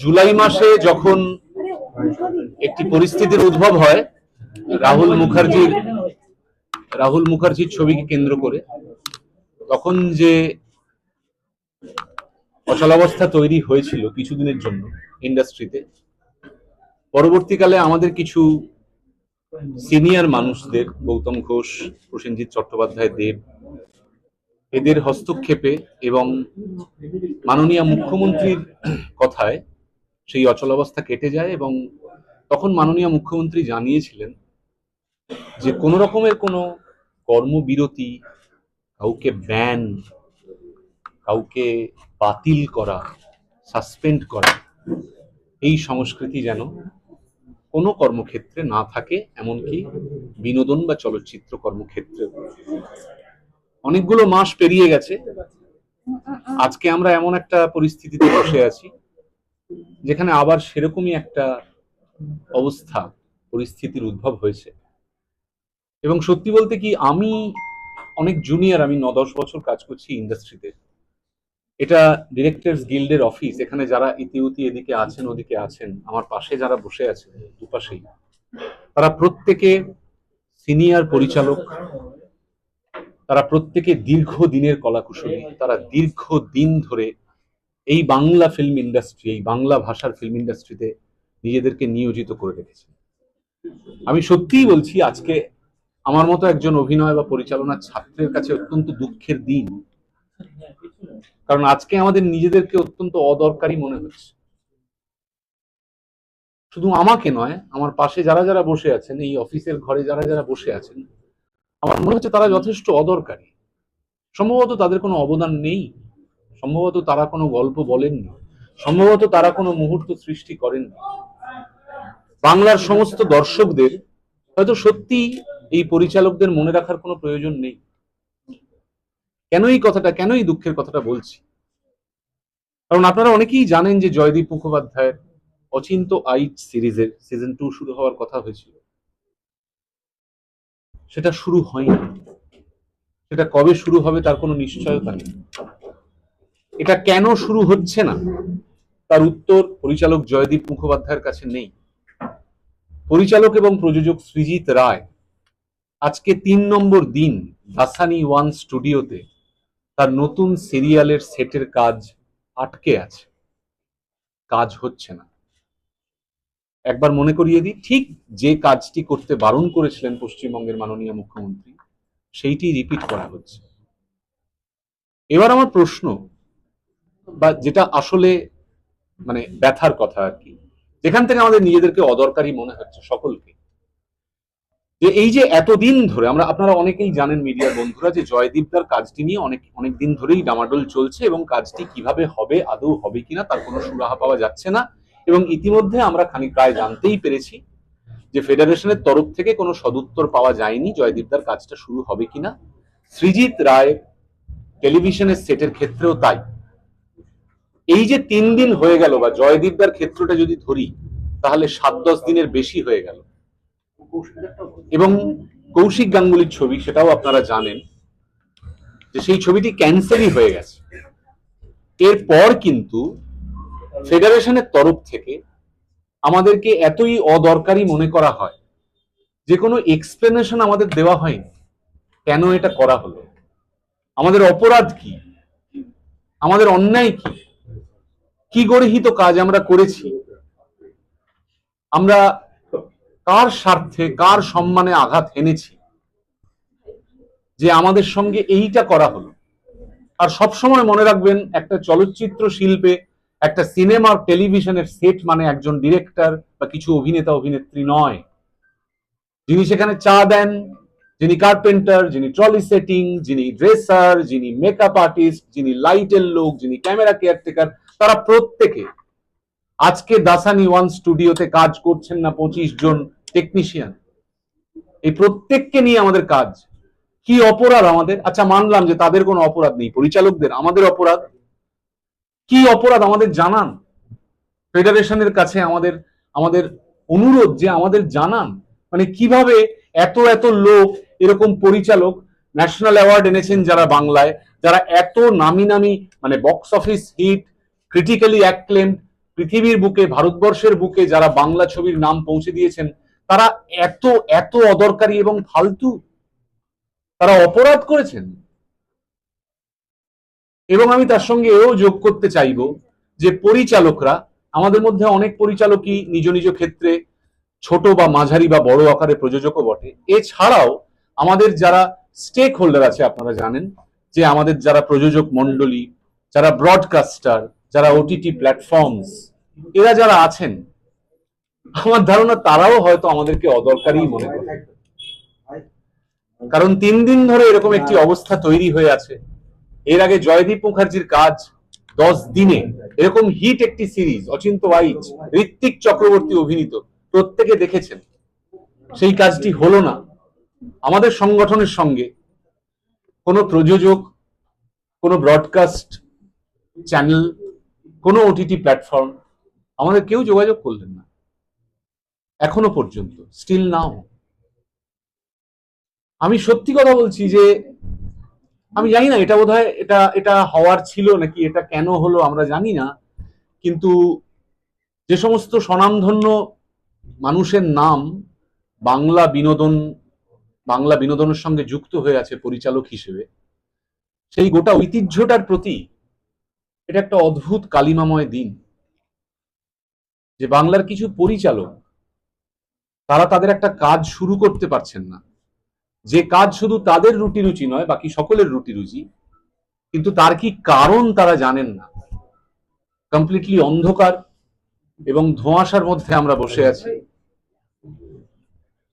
জুলাই মাসে যখন একটি পরিস্থিতির উদ্ভব হয়, রাহুল মুখার্জির রাহুল মুখার্জির ছবিকে কেন্দ্র করে, তখন যে অচলাবস্থা তৈরি হয়েছিল কিছুদিনের জন্য ইন্ডাস্ট্রিতে, পরবর্তীকালে আমাদের কিছু সিনিয়র মানুষদের, গৌতম ঘোষ, প্রসেনজিৎ চট্টোপাধ্যায়, দেব, এদের হস্তক্ষেপে এবং মাননীয় মুখ্যমন্ত্রীর কথায় সেই অচলাবস্থা কেটে যায় এবং তখন মাননীয় মুখ্যমন্ত্রী জানিয়েছিলেন যে কোনো রকমের কোনো কর্মবিরতি কাউকে ব্যান কাউকে বাতিল করা সাসপেন্ড করা, এই সংস্কৃতি যেন কোনো কর্মক্ষেত্রে না থাকে, এমনকি বিনোদন বা চলচ্চিত্র কর্মক্ষেত্রে অনেকগুলো মাস পেরিয়ে গেছে। আজকে আমরা এমন একটা পরিস্থিতিতে বসে আছি যেখানে আবার সেরকমই একটা অবস্থা, পরিস্থিতির উদ্ভব হয়েছে। এবং সত্যি বলতে কি, আমি অনেক জুনিয়র আমি ন দশ বছর কাজ করছি ইন্ডাস্ট্রিতে এটা ডিরেক্টরস গিল্ডের অফিস এখানে যারা ইতিউতি এদিকে আছেন, ওদিকে আছেন, আমার পাশে যারা বসে আছেন, দুপাশেই, তারা প্রত্যেকে সিনিয়র পরিচালক, তারা প্রত্যেকে দীর্ঘ দিনের কলাকুশলী, তারা দীর্ঘ দিন ধরে এই বাংলা ফিল্ম ইন্ডাস্ট্রি এই বাংলা ভাষার ফিল্ম ইন্ডাস্ট্রিতে নিজেদেরকে নিয়োজিত করে রেখেছেন আমি সত্যিই বলছি, আজকে আমার মতো একজন অভিনয় বা পরিচালনার ছাত্রের কাছে অত্যন্ত দুঃখের দিন। কারণ আজকে আমাদের নিজেদেরকে অত্যন্ত অদরকারি মনে হচ্ছে। শুধু আমাকে নয়, আমার পাশে যারা যারা বসে আছেন, এই অফিসের ঘরে যারা যারা বসে আছেন, আমার মনে হচ্ছে তারা যথেষ্ট অদরকারি। সম্ভবত তাদের কোনো অবদান নেই। সম্ভবত তারা কোনো গল্প বলেননি সম্ভবত তারা কোনো মুহূর্ত সৃষ্টি করেননি বাংলার সমস্ত দর্শকদের হয়তো সত্যি এই পরিচালকদের মনে রাখার কোনো প্রয়োজন নেই। কেন এই কথাটা, কেন এই দুঃখের কথাটা বলছি? কারণ আপনারা অনেকেই জানেন যে জয়দীপ মুখোপাধ্যায়ের অচিন্ত আইট সিরিজের সিজন টু শুরু হওয়ার কথা হয়েছিল। সেটা শুরু হয়নি। সেটা কবে শুরু হবে তার কোনো নিশ্চয়তা নেই। এটা কেন শুরু হচ্ছে না? তার উত্তর পরিচালক জয়দীপ মুখোপাধ্যায়ের কাছে নেই। পরিচালক এবং প্রযোজক সৃজিত রায় আজকে তিন নম্বর দিন ভাসানি ওয়ান স্টুডিওতে তার নতুন সিরিয়ালের সেটের কাজ আটকে আছে। কাজ হচ্ছে না। একবার মনে করিয়ে দিই, ঠিক যে কাজটি করতে বারণ করেছিলেন পশ্চিমবঙ্গের মাননীয় মুখ্যমন্ত্রী, সেইটি রিপিট করা হচ্ছে। এবার আমার প্রশ্ন বা যেটা আসলে মানে ব্যথার কথা আর কি। যেখান থেকে আমাদের নিজেদেরকে অদরকারি মনে হচ্ছে সকলকে। যে এই যে এতদিন ধরে, আমরা আপনারা অনেকেই জানেন মিডিয়ার বন্ধুরা, যে জয়দীপদার কাজটি নিয়ে অনেক অনেক দিন ধরেই ডামাডোল চলছে এবং কাজটি কীভাবে হবে, আদৌ হবে কিনা, তার কোনো সুরাহা পাওয়া যাচ্ছে না। এবং ইতিমধ্যে আমরা খানিক প্রায় জানতেই পেরেছি যে ফেডারেশনের তরফ থেকে কোনো সদুত্তর পাওয়া যায়নি জয়দীপদার কাজটা শুরু হবে কিনা। সৃজিত রায় টেলিভিশনের সেটের ক্ষেত্রেও তাই। এই যে তিন দিন হয়ে গেল বা জয়দীপদার ক্ষেত্রটা যদি ধরি, তাহলে সাত দশ দিনের বেশি হয়ে গেল। এবং কৌশিক গাঙ্গুলির ছবি, সেটাও আপনারা জানেন, যে সেই ছবিটি ক্যান্সেলই হয়ে গেছে। এরপর কিন্তু ফেডারেশনের তরফ থেকে আমাদেরকে এতই অদরকারি মনে করা হয়, যে কোনো এক্সপ্লেনেশন আমাদের দেওয়া হয়নি। কেন এটা করা হলো? আমাদের অপরাধ কি? আমাদের অন্যায় কি? কি গরিহিত কাজ আমরা করেছি? আমরা কার স্বার্থে, কার সম্মানে আঘাত এনেছি যে আমাদের সঙ্গে এইটা করা হলো। আর সবসময় মনে রাখবেন, একটা চলচ্চিত্র শিল্পে, একটা সিনেমার টেলিভিশনের সেট মানে একজন ডিরেক্টর বা কিছু অভিনেতা, অভিনেত্রী নয়। যিনি সেখানে চা দেন যিনি কার্পেন্টার যিনি ট্রলি সেটিং যিনি ড্রেসার যিনি মেকআপ আর্টিস্ট যিনি লাইটের লোক যিনি ক্যামেরা কেয়ারটেকার তারা প্রত্যেকে আজকে দাসানি ওয়ান স্টুডিওতে কাজ করছেন না পঁচিশ জন টেকনিশিয়ান এই প্রত্যেককে নিয়ে আমাদের কাজ। কি অপরাধ আমাদের? আচ্ছা মানলাম যে তাদের কোনো অপরাধ নেই, পরিচালকদের, আমাদের অপরাধ। কি অপরাধ আমাদের জানান? ফেডারেশনের কাছে আমাদের আমাদের অনুরোধ যে আমাদের জানান। মানে কীভাবে এত এত লোক এরকম পরিচালক ন্যাশনাল অ্যাওয়ার্ড এনেছেন যারা বাংলায়, যারা এত নামি নামি মানে box office hit critically acclaim পৃথিবীর বুকে, ভারতবর্ষের বুকে যারা বাংলা ছবির নাম পৌঁছে দিয়েছেন, তারা এত এত অদরকারি এবং ফালতু। তারা অপরাধ করেছেন। এবং আমি তার সঙ্গে এও যোগ করতে চাইব যে পরিচালকরা, আমাদের মধ্যে অনেক পরিচালকই নিজ নিজ ক্ষেত্রে ছোট বা মাঝারি বা বড় আকারে প্রযোজকও বটে। এছাড়াও আমাদের যারা স্টেক হোল্ডার আছে, আপনারা জানেন যে আমাদের যারা প্রযোজক মন্ডলী যারা ব্রডকাস্টার যারা ওটিটি প্ল্যাটফর্মস এরা যারা আছেন, আমার ধারণা তারাও হয়তো আমাদেরকে অদরকারই মনে করে। কারণ তিন দিন ধরে এরকম একটি অবস্থা তৈরি হয়ে আছে। এর আগে জয়দীপ মুখার্জির কাজ দশ দিনে, এরকম হিট একটি সিরিজ অচিন্ত ওয়াইজ, ঋত্বিক চক্রবর্তী অভিনীত, প্রত্যেকে দেখেছেন। সেই কাজটি হলো না। আমাদের সংগঠনের সঙ্গে কোনো প্রযোজক, কোনো ব্রডকাস্ট চ্যানেল কোনো ওটিটি প্ল্যাটফর্ম আমাদের কেউ যোগাযোগ করলেন না। এখনও পর্যন্ত স্টিল নাও আমি সত্যি কথা বলছি যে, আমি জানি না, এটা বোধহয় এটা এটা হওয়ার ছিল নাকি এটা কেন হলো আমরা জানি না, কিন্তু যে সমস্ত স্বনামধন্য মানুষের নাম বাংলা বিনোদন বাংলা বিনোদনের সঙ্গে যুক্ত হয়ে আছে পরিচালক হিসেবে, সেই গোটা ঐতিহ্যটার প্রতি এটা একটা অদ্ভুত কালিমাময় দিন। যে বাংলার কিছু পরিচালক, তারা তাদের একটা কাজ শুরু করতে পারছেন না। যে কাজ শুধু তাদের রুটি রুচি নয়, বাকি সকলের রুটি রুচি কিন্তু তার কি কারণ তারা জানেন না। কমপ্লিটলি অন্ধকার এবং ধোঁয়াশার মধ্যে আমরা বসে আছি।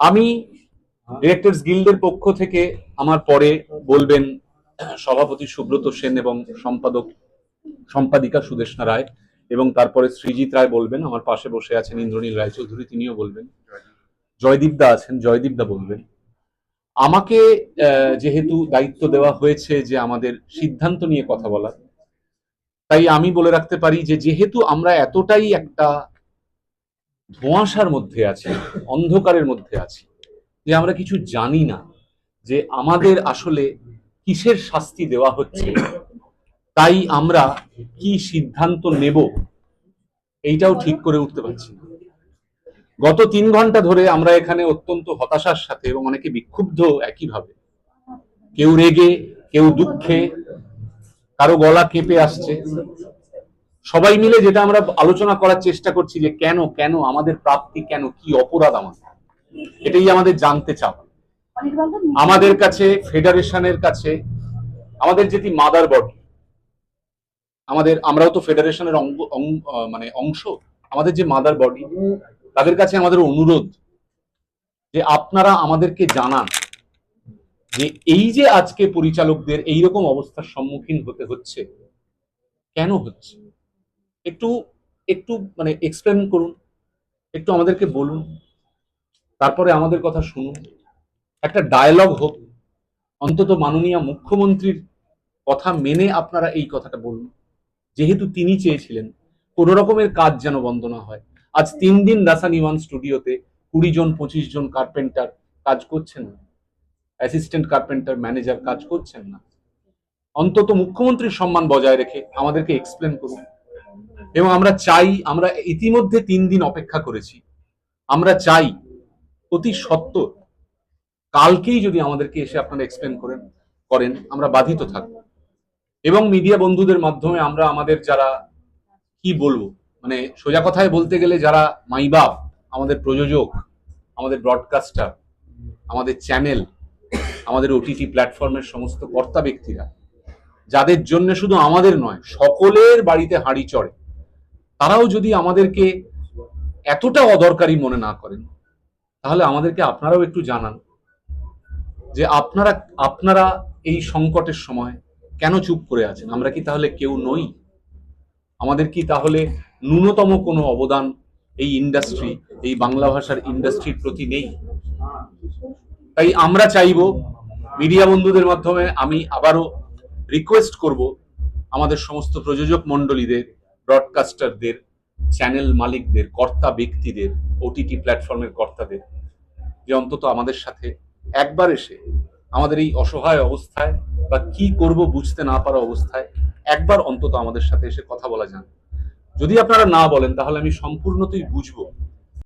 আমি ডিরেক্টরস গিল্ডের পক্ষ থেকে আমার পরে বলবেন সভাপতি সুব্রত সেন এবং সম্পাদক সম্পাদিকা সুদেশনা রায় এবং তারপরে সৃজিত রায় বলবেন, আমার পাশে বসে আছেন ইন্দ্রনীল রায়চৌধুরী, তিনিও বলবেন। জয়দীপদা আছেন জয়দীপদা বলবেন। আমাকে যেহেতু দায়িত্ব দেওয়া হয়েছে যে আমাদের সিদ্ধান্ত নিয়ে কথা বলার, তাই আমি বলে রাখতে পারি যে যেহেতু আমরা এতটাই একটা ধোঁয়াশার মধ্যে আছি, অন্ধকারের মধ্যে আছি যে আমরা কিছু জানি না যে আমাদের আসলে কিসের শাস্তি দেওয়া হচ্ছে। তাই আমরা কি সিদ্ধান্ত নেব এইটাও ঠিক করে উঠতে পারছি না। গত তিন ঘণ্টা ধরে আমরা এখানে অত্যন্ত হতাশার সাথে এবং অনেকে বিক্ষুব্ধ একইভাবে। কেউ রেগে, কেউ দুঃখে, কারও গলা কেঁপে আসছে। সবাই মিলে যেটা আমরা আলোচনা করার চেষ্টা করছি যে কেন কেন আমাদের প্রাপ্তি, কেন, কি অপরাধ আমাদের? এটাই আমাদের জানতে চাওয়া। আমাদের কাছে, ফেডারেশনের কাছে, আমাদের যেটি মাদার বডি, আমাদের, আমরাও তো ফেডারেশনের অঙ্গ মানে অংশ, আমাদের যে মাদার বডি, তাদের কাছে আমাদের অনুরোধ যে আপনারা আমাদেরকে জানান যে এই যে আজকে পরিচালকদের এইরকম অবস্থার সম্মুখীন হতে হচ্ছে, কেন হচ্ছে? একটু একটু মানে এক্সপ্লেন করুন, একটু আমাদেরকে বলুন। তারপরে আমাদের কথা শুনুন। একটা ডায়ালগ হোক, অন্তত মাননীয় মুখ্যমন্ত্রীর কথা মেনে আপনারা এই কথাটা বলুন। যেহেতু তিনি চেয়েছিলেন, কোন রকমের কাজ যেন বন্ধ না হয়। আজ তিন দিন রাসানি ওয়ান স্টুডিওতে কুড়ি জন, পঁচিশ জন কার্পেন্টার কাজ করছেন না। অ্যাসিস্ট্যান্ট কার্পেন্টার ম্যানেজার কাজ করছেন না। অন্তত মুখ্যমন্ত্রীর সম্মান বজায় রেখে আমাদেরকে এক্সপ্লেন করুন। এবং আমরা চাই, আমরা ইতিমধ্যে তিন দিন অপেক্ষা করেছি। আমরা চাই অতি সত্তর কালকেই যদি আমাদেরকে এসে আপনারা এক্সপ্লেন করেন করেন, আমরা বাধিত থাকব। এবং মিডিয়া বন্ধুদের মাধ্যমে আমরা আমাদের যারা, কি বলব? মানে সোজা কথায় বলতে গেলে যারা মাইবাপ, আমাদের প্রযোজক, আমাদের ব্রডকাস্টার আমাদের চ্যানেল আমাদের ওটিটি প্ল্যাটফর্মের সমস্ত কর্তা ব্যক্তিরা, যাদের জন্য শুধু আমাদের নয়, সকলের বাড়িতে হাঁড়ি চড়ে, তারাও যদি আমাদেরকে এতটা অদরকারি মনে না করেন তাহলে আমাদেরকে আপনারাও একটু জানান যে আপনারা আপনারা এই সংকটের সময় কেন চুপ করে আছেন? আমরা কি তাহলে কেউ নই? আমাদের কি তাহলে ন্যূনতম কোনো অবদান এই ইন্ডাস্ট্রি এই বাংলা ভাষার ইন্ডাস্ট্রির প্রতি নেই? তাই আমরা চাইব মিডিয়া বন্ধুদের মাধ্যমে আমি আবারও রিকোয়েস্ট করব আমাদের সমস্ত প্রযোজক মণ্ডলীদের ব্রডকাস্টারদের চ্যানেল মালিকদের, কর্তা ব্যক্তিদের ওটিটি প্ল্যাটফর্মের কর্তাদের যে অন্তত আমাদের সাথে একবার এসে আমাদের এই অসহায় অবস্থায় বা কি করব বুঝতে না পারা অবস্থায় একবার অন্তত আমাদের সাথে এসে কথা বলা যান। যদি আপনারা না বলেন, তাহলে আমি সম্পূর্ণতই বুঝব